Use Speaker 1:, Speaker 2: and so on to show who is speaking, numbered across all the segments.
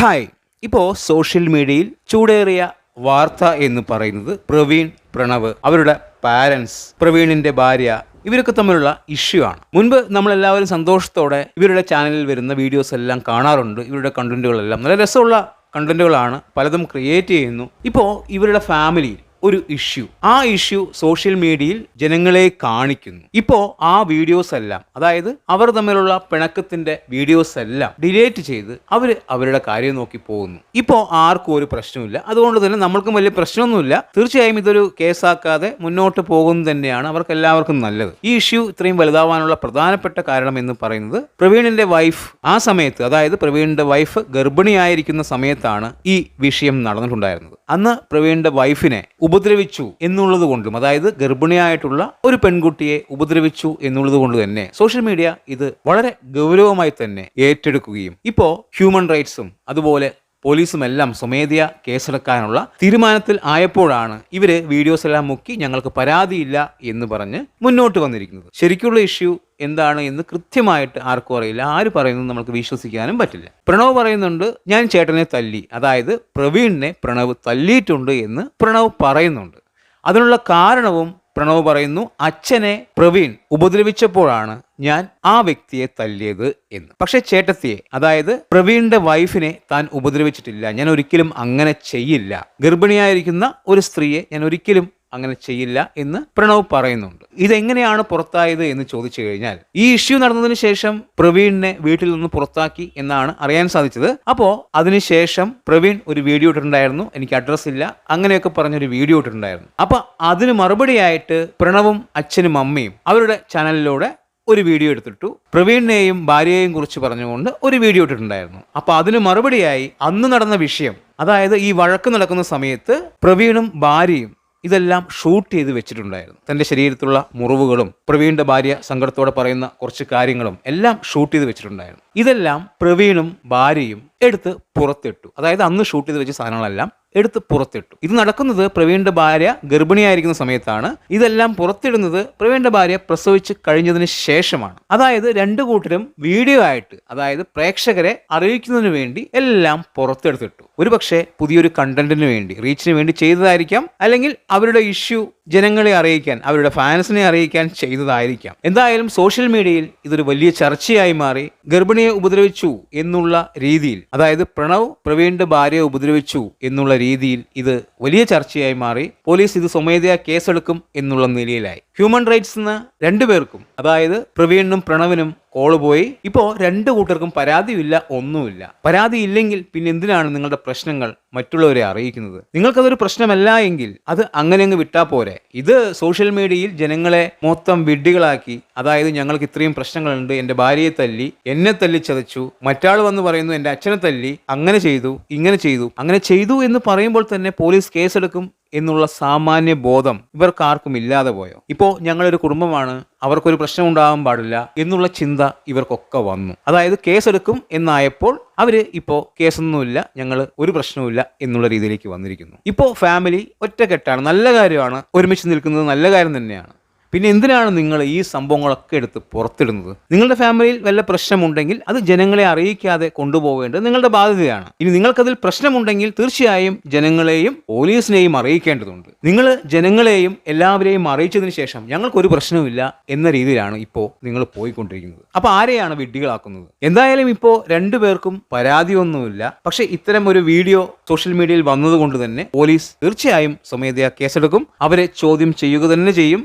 Speaker 1: Hi. ഇപ്പോൾ social മീഡിയയിൽ ചൂടേറിയ വാർത്ത എന്ന് പറയുന്നത് പ്രവീൺ പ്രണവ് അവരുടെ പാരൻസ് പ്രവീണിന്റെ ഭാര്യ ഇവരൊക്കെ തമ്മിലുള്ള ഇഷ്യൂ ആണ്. മുൻപ് നമ്മളെല്ലാവരും സന്തോഷത്തോടെ ഇവരുടെ ചാനലിൽ വരുന്ന വീഡിയോസ് എല്ലാം കാണാറുണ്ട്. ഇവരുടെ കണ്ടന്റുകളെല്ലാം നല്ല രസമുള്ള കണ്ടന്റുകളാണ് പലതും ക്രിയേറ്റ് ചെയ്യുന്നു. ഇപ്പോൾ ഇവരുടെ ഫാമിലിയിൽ ഒരു ഇഷ്യൂ ആ ഇഷ്യൂ സോഷ്യൽ മീഡിയയിൽ ജനങ്ങളെ കാണിക്കുന്നു. ഇപ്പോ ആ വീഡിയോസ് എല്ലാം അതായത് അവർ തമ്മിലുള്ള പിണക്കത്തിന്റെ വീഡിയോസ് എല്ലാം ഡിലേറ്റ് ചെയ്ത് അവർ അവരുടെ കാര്യം നോക്കി പോകുന്നു. ഇപ്പോ ആർക്കും ഒരു പ്രശ്നമില്ല അതുകൊണ്ട് തന്നെ നമ്മൾക്കും വലിയ പ്രശ്നമൊന്നുമില്ല. തീർച്ചയായും ഇതൊരു കേസാക്കാതെ മുന്നോട്ട് പോകുന്നത് തന്നെയാണ് അവർക്ക് എല്ലാവർക്കും നല്ലത്. ഈ ഇഷ്യൂ ഇത്രയും വലുതാവാനുള്ള പ്രധാനപ്പെട്ട കാരണം എന്ന് പറയുന്നത് പ്രവീണിന്റെ വൈഫ് ആ സമയത്ത് അതായത് പ്രവീണിന്റെ വൈഫ് ഗർഭിണിയായിരിക്കുന്ന സമയത്താണ് ഈ വിഷയം നടന്നിട്ടുണ്ടായിരുന്നത്. അന്ന് പ്രവീണിന്റെ വൈഫിനെ ഉപദ്രവിച്ചു എന്നുള്ളത് കൊണ്ടും അതായത് ഗർഭിണിയായിട്ടുള്ള ഒരു പെൺകുട്ടിയെ ഉപദ്രവിച്ചു എന്നുള്ളത് കൊണ്ട് തന്നെ സോഷ്യൽ മീഡിയ ഇത് വളരെ ഗൗരവമായി തന്നെ ഏറ്റെടുക്കുകയും ഇപ്പോൾ ഹ്യൂമൻ റൈറ്റ്സും അതുപോലെ പോലീസും എല്ലാം സ്വമേധയ കേസെടുക്കാനുള്ള തീരുമാനത്തിൽ ആയപ്പോഴാണ് ഇവർ വീഡിയോസ് എല്ലാം മുക്കി ഞങ്ങൾക്ക് പരാതിയില്ല എന്ന് പറഞ്ഞ് മുന്നോട്ട് വന്നിരിക്കുന്നത്. ശരിക്കുള്ള ഇഷ്യൂ എന്താണ് എന്ന് കൃത്യമായിട്ട് ആർക്കും അറിയില്ല. ആര് പറയുന്നു നമുക്ക് വിശ്വസിക്കാനും പറ്റില്ല. പ്രണവ് പറയുന്നുണ്ട് ഞാൻ ചേട്ടനെ തല്ലി. അതായത് പ്രവീണിനെ പ്രണവ് തല്ലിയിട്ടുണ്ട് എന്ന് പ്രണവ് പറയുന്നുണ്ട്. അതിനുള്ള കാരണവും പ്രണവ് പറയുന്നു അച്ഛനെ പ്രവീൺ ഉപദ്രവിച്ചപ്പോഴാണ് ഞാൻ ആ വ്യക്തിയെ തല്ലിയത് എന്ന്. പക്ഷെ ചേട്ടത്തിയെ അതായത് പ്രവീണിന്റെ വൈഫിനെ താൻ ഉപദ്രവിച്ചിട്ടില്ല. ഞാൻ ഒരിക്കലും അങ്ങനെ ചെയ്യില്ല. ഗർഭിണിയായിരിക്കുന്ന ഒരു സ്ത്രീയെ ഞാൻ ഒരിക്കലും അങ്ങനെ ചെയ്യില്ല എന്ന് പ്രണവ് പറയുന്നുണ്ട്. ഇതെങ്ങനെയാണ് പുറത്തായത് എന്ന് ചോദിച്ചു കഴിഞ്ഞാൽ ഈ ഇഷ്യൂ നടന്നതിന് ശേഷം പ്രവീണിനെ വീട്ടിൽ നിന്ന് പുറത്താക്കി എന്നാണ് അറിയാൻ സാധിച്ചത്. അപ്പോ അതിനുശേഷം പ്രവീൺ ഒരു വീഡിയോ ഇട്ടിട്ടുണ്ടായിരുന്നു എനിക്ക് അഡ്രസ് ഇല്ല അങ്ങനെയൊക്കെ പറഞ്ഞൊരു വീഡിയോ ഇട്ടിട്ടുണ്ടായിരുന്നു. അപ്പോൾ അതിന് മറുപടിയായിട്ട് പ്രണവും അച്ഛനും അമ്മയും അവരുടെ ചാനലിലൂടെ ഒരു വീഡിയോ എടുത്തിട്ടു. പ്രവീണിനെയും ഭാര്യയെയും കുറിച്ച് പറഞ്ഞുകൊണ്ട് ഒരു വീഡിയോ ഇട്ടിട്ടുണ്ടായിരുന്നു. അപ്പോൾ അതിന് മറുപടിയായി അന്ന് നടന്ന വിഷയം അതായത് ഈ വഴക്ക് നടക്കുന്ന സമയത്ത് പ്രവീണും ഭാര്യയും ഇതെല്ലാം ഷൂട്ട് ചെയ്ത് വെച്ചിട്ടുണ്ടായിരുന്നു. തന്റെ ശരീരത്തിലുള്ള മുറിവുകളും പ്രവീണിന്റെ ഭാര്യ സങ്കടത്തോടെ പറയുന്ന കുറച്ച് കാര്യങ്ങളും എല്ലാം ഷൂട്ട് ചെയ്ത് വെച്ചിട്ടുണ്ടായിരുന്നു. ഇതെല്ലാം പ്രവീണും ഭാര്യയും എടുത്ത് പുറത്തിട്ടു. അതായത് അന്ന് ഷൂട്ട് ചെയ്ത് വെച്ച സാധനങ്ങളെല്ലാം എടുത്ത് പുറത്തിട്ടു. ഇത് നടക്കുന്നത് പ്രവീണിന്റെ ഭാര്യ ഗർഭിണിയായിരിക്കുന്ന സമയത്താണ്. ഇതെല്ലാം പുറത്തിടുന്നത് പ്രവീണിന്റെ ഭാര്യ പ്രസവിച്ച് കഴിഞ്ഞതിന് ശേഷമാണ്. അതായത് രണ്ടു കൂട്ടരും വീഡിയോ ആയിട്ട് അതായത് പ്രേക്ഷകരെ അറിയിക്കുന്നതിന് വേണ്ടി എല്ലാം പുറത്തെടുത്തിട്ടു. ഒരുപക്ഷെ പുതിയൊരു കണ്ടന്റിന് വേണ്ടി റീച്ചിന് വേണ്ടി ചെയ്തതായിരിക്കാം. അല്ലെങ്കിൽ അവരുടെ ഇഷ്യൂ ജനങ്ങളെ അറിയിക്കാൻ അവരുടെ ഫാൻസിനെ അറിയിക്കാൻ ചെയ്തതായിരിക്കാം. എന്തായാലും സോഷ്യൽ മീഡിയയിൽ ഇതൊരു വലിയ ചർച്ചയായി മാറി. ഗർഭിണിയെ ഉപദ്രവിച്ചു എന്നുള്ള രീതിയിൽ അതായത് പ്രണവ് പ്രവീണിന്റെ ഭാര്യയെ ഉപദ്രവിച്ചു എന്നുള്ള രീതിയിൽ ഇത് വലിയ ചർച്ചയായി മാറി. പോലീസ് ഇത് സ്വമേധയാ കേസെടുക്കും എന്നുള്ള നിലയിലായി. ഹ്യൂമൻ റൈറ്റ്സ് നിന്ന് രണ്ടുപേർക്കും അതായത് പ്രവീണിനും പ്രണവിനും കോൾ പോയി. ഇപ്പോൾ രണ്ടു കൂട്ടർക്കും പരാതിയില്ല ഒന്നുമില്ല. പരാതി ഇല്ലെങ്കിൽ പിന്നെ എന്തിനാണ് നിങ്ങളുടെ പ്രശ്നങ്ങൾ മറ്റുള്ളവരെ അറിയിക്കുന്നത്? നിങ്ങൾക്കതൊരു പ്രശ്നമല്ല എങ്കിൽ അത് അങ്ങനെ അങ്ങ് വിട്ടാ പോരെ. ഇത് സോഷ്യൽ മീഡിയയിൽ ജനങ്ങളെ മൊത്തം വിഡ്ഢികളാക്കി അതായത് ഞങ്ങൾക്ക് ഇത്രയും പ്രശ്നങ്ങളുണ്ട് എന്റെ ഭാര്യയെ തല്ലി എന്നെ തല്ലി ചതച്ചു മറ്റാൾ വന്ന് പറയുന്നു എന്റെ അച്ഛനെ തല്ലി അങ്ങനെ ചെയ്തു ഇങ്ങനെ ചെയ്തു അങ്ങനെ ചെയ്തു എന്ന് പറയുമ്പോൾ തന്നെ പോലീസ് കേസെടുക്കും എന്നുള്ള സാമാന്യ ബോധം ഇവർക്കാർക്കും ഇല്ലാതെ പോയോ? ഇപ്പോൾ ഞങ്ങളൊരു കുടുംബമാണ് അവർക്കൊരു പ്രശ്നം ഉണ്ടാകാൻ പാടില്ല എന്നുള്ള ചിന്ത ഇവർക്കൊക്കെ വന്നു. അതായത് കേസെടുക്കും എന്നായപ്പോൾ അവർ ഇപ്പോൾ കേസൊന്നുമില്ല ഞങ്ങൾ ഒരു പ്രശ്നവുമില്ല എന്നുള്ള രീതിയിലേക്ക് വന്നിരിക്കുന്നു. ഇപ്പോൾ ഫാമിലി ഒറ്റക്കെട്ടാണ് നല്ല കാര്യമാണ് ഒരുമിച്ച് നിൽക്കുന്നത് നല്ല കാര്യം തന്നെയാണ്. പിന്നെ എന്തിനാണ് നിങ്ങൾ ഈ സംഭവങ്ങളൊക്കെ എടുത്ത് പുറത്തിടുന്നത്? നിങ്ങളുടെ ഫാമിലിയിൽ വല്ല പ്രശ്നമുണ്ടെങ്കിൽ അത് ജനങ്ങളെ അറിയിക്കാതെ കൊണ്ടുപോകേണ്ടത് നിങ്ങളുടെ ബാധ്യതയാണ്. ഇനി നിങ്ങൾക്കതിൽ പ്രശ്നമുണ്ടെങ്കിൽ തീർച്ചയായും ജനങ്ങളെയും പോലീസിനെയും അറിയിക്കേണ്ടതുണ്ട്. നിങ്ങൾ ജനങ്ങളെയും എല്ലാവരെയും അറിയിച്ചതിന് ശേഷം ഞങ്ങൾക്കൊരു പ്രശ്നവുമില്ല എന്ന രീതിയിലാണ് ഇപ്പോൾ നിങ്ങൾ പോയിക്കൊണ്ടിരിക്കുന്നത്. അപ്പോൾ ആരെയാണ് വിഡ്ഢികളാക്കുന്നത്? എന്തായാലും ഇപ്പോൾ രണ്ടുപേർക്കും പരാതിയൊന്നുമില്ല. പക്ഷെ ഇത്തരം ഒരു വീഡിയോ സോഷ്യൽ മീഡിയയിൽ വന്നതുകൊണ്ട് തന്നെ പോലീസ് തീർച്ചയായും സ്വമേധയാ കേസെടുക്കും. അവരെ ചോദ്യം ചെയ്യുക തന്നെ ചെയ്യും.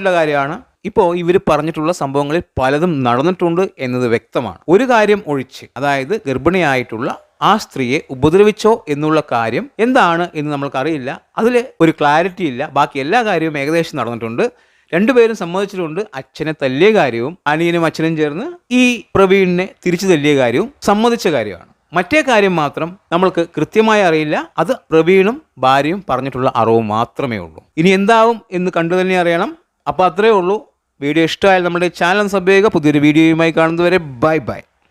Speaker 1: ഉറപ്പായിട്ടുള്ള കാര്യമാണ്. ഇപ്പോൾ ഇവർ പറഞ്ഞിട്ടുള്ള സംഭവങ്ങളിൽ പലതും നടന്നിട്ടുണ്ട് എന്നത് വ്യക്തമാണ്. ഒരു കാര്യം ഒഴിച്ച് അതായത് ഗർഭിണിയായിട്ടുള്ള ആ സ്ത്രീയെ ഉപദ്രവിച്ചോ എന്നുള്ള കാര്യം എന്താണ് എന്ന് നമ്മൾക്കറിയില്ല. അതിൽ ഒരു ക്ലാരിറ്റി ഇല്ല. ബാക്കി എല്ലാ കാര്യവും ഏകദേശം നടന്നിട്ടുണ്ട്. രണ്ടുപേരും സമ്മതിച്ചിട്ടുണ്ട്. അച്ഛനെ തല്ലിയ കാര്യവും അനിയനും അച്ഛനും ചേർന്ന് ഈ പ്രവീണിനെ തിരിച്ചു തല്ലിയ കാര്യവും സമ്മതിച്ച കാര്യമാണ്. മറ്റേ കാര്യം മാത്രം നമ്മൾക്ക് കൃത്യമായി അറിയില്ല. അത് പ്രവീണും ഭാര്യയും പറഞ്ഞിട്ടുള്ള അറിവ് മാത്രമേ ഉള്ളൂ. ഇനി എന്താവും എന്ന് കണ്ടു തന്നെ അറിയണം. അപ്പോൾ അത്രയേ ഉള്ളൂ. വീഡിയോ ഇഷ്ടമായാൽ നമ്മുടെ ചാനൽ സബ് ചെയ്യുക. പുതിയൊരു വീഡിയോയുമായി കാണുന്നതുവരെ ബൈ ബൈ.